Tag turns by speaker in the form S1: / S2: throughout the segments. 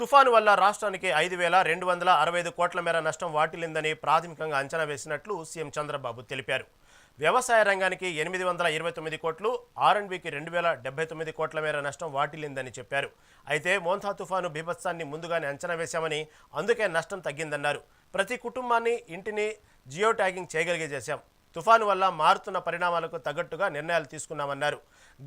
S1: తుఫాను వల్ల రాష్ట్రానికి ఐదు వేల రెండు వందల అరవై ఐదు కోట్ల మేర నష్టం వాటిల్లిందని ప్రాథమికంగా అంచనా వేసినట్లు సీఎం చంద్రబాబు తెలిపారు. వ్యవసాయ రంగానికి ఎనిమిది వందల ఇరవై తొమ్మిది కోట్లు ఆర్ఎండ్బికి రెండు వేల డెబ్బై తొమ్మిది కోట్ల మేర నష్టం వాటిల్లిందని చెప్పారు. అయితే మోన్థా తుఫాను బీభత్సాన్ని ముందుగానే అంచనా వేశామని అందుకే నష్టం తగ్గిందన్నారు. ప్రతి కుటుంబాన్ని ఇంటిని జియో ట్యాగింగ్ చేయగలిగే చేశాం. తుఫాను వల్ల మారుతున్న పరిణామాలకు తగ్గట్టుగా నిర్ణయాలు తీసుకున్నామన్నారు.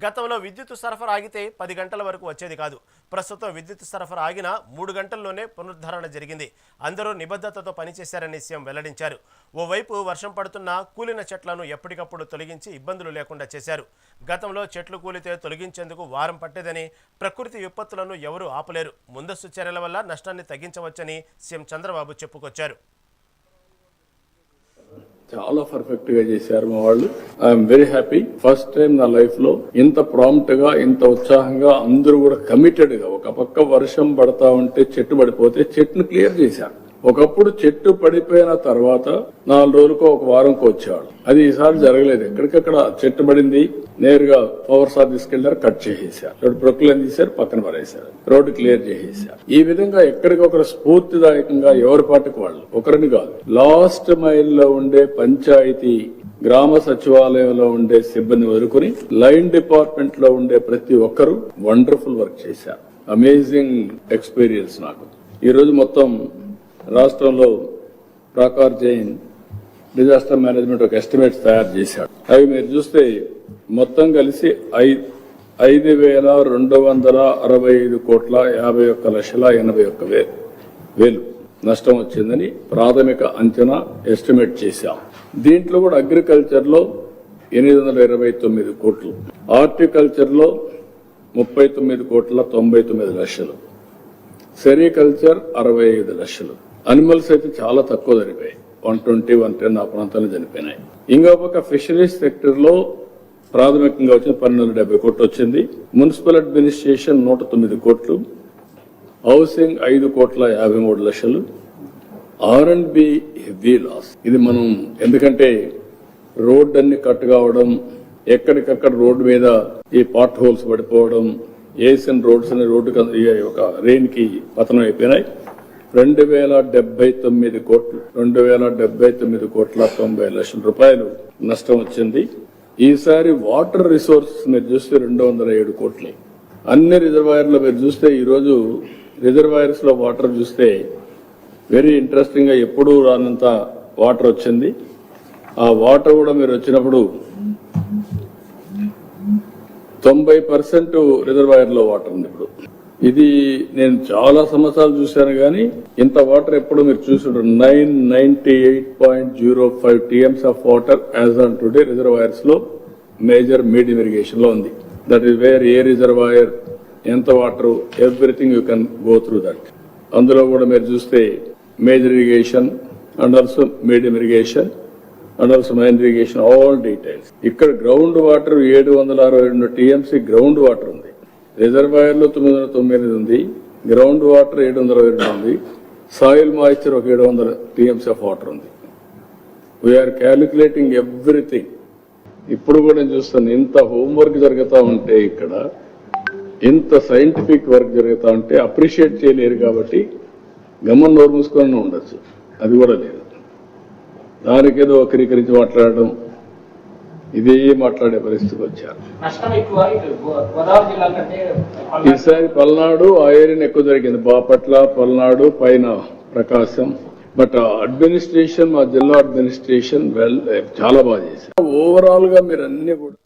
S1: గతంలో విద్యుత్ సరఫరా ఆగితే పది గంటల వరకు వచ్చేది కాదు. ప్రస్తుతం విద్యుత్ సరఫరా ఆగిన మూడు గంటల్లోనే పునరుద్ధరణ జరిగింది. అందరూ నిబద్ధతతో పనిచేశారని సీఎం వెల్లడించారు. ఓవైపు వర్షం పడుతున్నా కూలిన చెట్లను ఎప్పటికప్పుడు తొలగించి ఇబ్బందులు లేకుండా చేశారు. గతంలో చెట్లు కూలితే తొలగించేందుకు వారం పట్టేదని ప్రకృతి విపత్తులను ఎవరూ ఆపలేరు. ముందస్తు చర్యల వల్ల నష్టాన్ని తగ్గించవచ్చని సీఎం చంద్రబాబు చెప్పుకొచ్చారు.
S2: చాలా పర్ఫెక్ట్గా చేశారు మా వాళ్ళు. I'm very happy first time నా లైఫ్లో ఇంత ప్రాంప్ట్గా ఇంత ఉత్సాహంగా అందరూ కూడా కమిటెడ్గా ఒక పక్క వర్షం పడతా ఉంటే చెట్టు పడిపోతే చెట్టును క్లియర్ చేశారు. ఒకప్పుడు చెట్టు పడిపోయిన తర్వాత నాలుగు రోజులకు ఒక వారంకు వచ్చాడు అది ఈసారి జరగలేదు. ఎక్కడికక్కడ చెట్టు పడింది నేరుగా పవర్ సార్ తీసుకెళ్ళారు కట్ చేసేసారు. రోడ్డు ప్రొక్లైన్ తీశారు పక్కన పడేశారు. రోడ్డు క్లియర్ చేసేసారు. ఈ విధంగా ఎక్కడికొకరు స్ఫూర్తిదాయకంగా ఎవరి పాటికి వాళ్ళు? ఒకరిని కాదు. లాస్ట్ మైల్లో ఉండే పంచాయతీ గ్రామ సచివాలయంలో ఉండే సిబ్బంది వరుకుని లైన్ డిపార్ట్మెంట్లో ఉండే ప్రతి ఒక్కరు వండర్ఫుల్ వర్క్ చేశారు. అమేజింగ్ ఎక్స్పీరియన్స్ నాకు. ఈ రోజు మొత్తం రాష్ట్రంలో ప్రాకార్ జైన్ డిజాస్టర్ మేనేజ్మెంట్ ఒక ఎస్టిమేట్స్ తయారు చేశాడు అవి మీరు చూస్తే మొత్తం కలిసి ఐ- ఐదు వేల రెండు వందల అరవై ఐదు కోట్ల యాభై ఒక్క లక్షల ఎనభై ఒక్క వేలు నష్టం వచ్చిందని ప్రాథమిక అంచనా ఎస్టిమేట్ చేశాం. దీంట్లో కూడా అగ్రికల్చర్లో ఎనిమిది వందల ఇరవై తొమ్మిది కోట్లు హార్టికల్చర్లో ముప్పై తొమ్మిది కోట్ల తొంభై తొమ్మిది లక్షలు సెరికల్చర్ అరవై ఐదు లక్షలు అనిమల్స్ అయితే చాలా తక్కువ చనిపోయాయి వన్ ట్వంటీ వన్ టెన్ ఆ ప్రాంతాల్లో చనిపోయినాయి. ఇంకా ఒక ఫిషరీస్ సెక్టర్లో ప్రాథమికంగా వచ్చిన పన్నెండు వందల డెబ్బై కోట్లు వచ్చింది. మున్సిపల్ అడ్మినిస్ట్రేషన్ నూట తొమ్మిది కోట్లు. హౌసింగ్ ఐదు కోట్ల యాభై మూడు లక్షలు. R and B heavy loss ఇది మనం ఎందుకంటే రోడ్ అన్ని కట్ కావడం ఎక్కడికక్కడ రోడ్డు మీద ఈ పాట్ హోల్స్ పడిపోవడం ఏసియన్ రోడ్స్ అనే రోడ్డు ఒక రెయిన్కి పతనం అయిపోయినాయి. రెండు వేల డెబ్బై తొమ్మిది కోట్లు రెండు వేల డెబ్బై తొమ్మిది కోట్ల తొంభై లక్షల రూపాయలు నష్టం వచ్చింది. ఈసారి వాటర్ రిసోర్సెస్ మీరు చూస్తే రెండు వందల ఏడు కోట్లు. అన్ని రిజర్వాయర్లు మీరు చూస్తే ఈరోజు రిజర్వాయర్స్లో వాటర్ చూస్తే వెరీ ఇంట్రెస్టింగ్గా ఎప్పుడూ రానంత వాటర్ వచ్చింది. ఆ వాటర్ కూడా మీరు వచ్చినప్పుడు తొంభై పర్సెంట్ రిజర్వాయర్లో వాటర్ ఉంది ఇప్పుడు. ఇది నేను చాలా సంవత్సరాలు చూశాను కానీ ఇంత వాటర్ ఎప్పుడు మీరు చూసారు nine ninety eight point zero five TMCs of water as on today రిజర్వాయర్స్లో major medium ఇరిగేషన్లో ఉంది. That is where a reservoir ఎంత water everything you can go through that. అందులో కూడా మీరు చూస్తే major irrigation and also medium irrigation and also main irrigation all details. ఇక్కడ ground water ఏడు వందల అరవై రెండు టీఎంసీ గ్రౌండ్ వాటర్ ఉంది. రిజర్వాయర్లో తొమ్మిది వందల తొమ్మిది ఉంది. గ్రౌండ్ వాటర్ ఏడు వందల అరవై రెండు ఉంది. సాయిల్ మాయిశ్చర్ ఒక ఏడు వందల టీఎంసీ ఆఫ్ వాటర్ ఉంది. వీఆర్ క్యాలిక్యులేటింగ్ ఎవ్రీథింగ్ ఇప్పుడు కూడా నేను చూస్తాను ఇంత హోంవర్క్ జరుగుతూ ఉంటే ఇక్కడ ఇంత సైంటిఫిక్ వర్క్ జరుగుతూ ఉంటే అప్రిషియేట్ చేయలేరు కాబట్టి గమన్ నోరు మూసుకొని ఉండొచ్చు. అది కూడా లేదు. దానికేదో వక్రీకరించి మాట్లాడడం ఇదే మాట్లాడే పరిస్థితికి వచ్చారు. ఈసారి పల్నాడు ఆ ఏరియాని ఎక్కువ జరిగింది. బాపట్ల పల్నాడు పైన ప్రకాశం. బట్ అడ్మినిస్ట్రేషన్ మా జిల్లా అడ్మినిస్ట్రేషన్ వెల్ చాలా బాగా చేశారు. ఓవరాల్గా మీరు అన్ని కూడా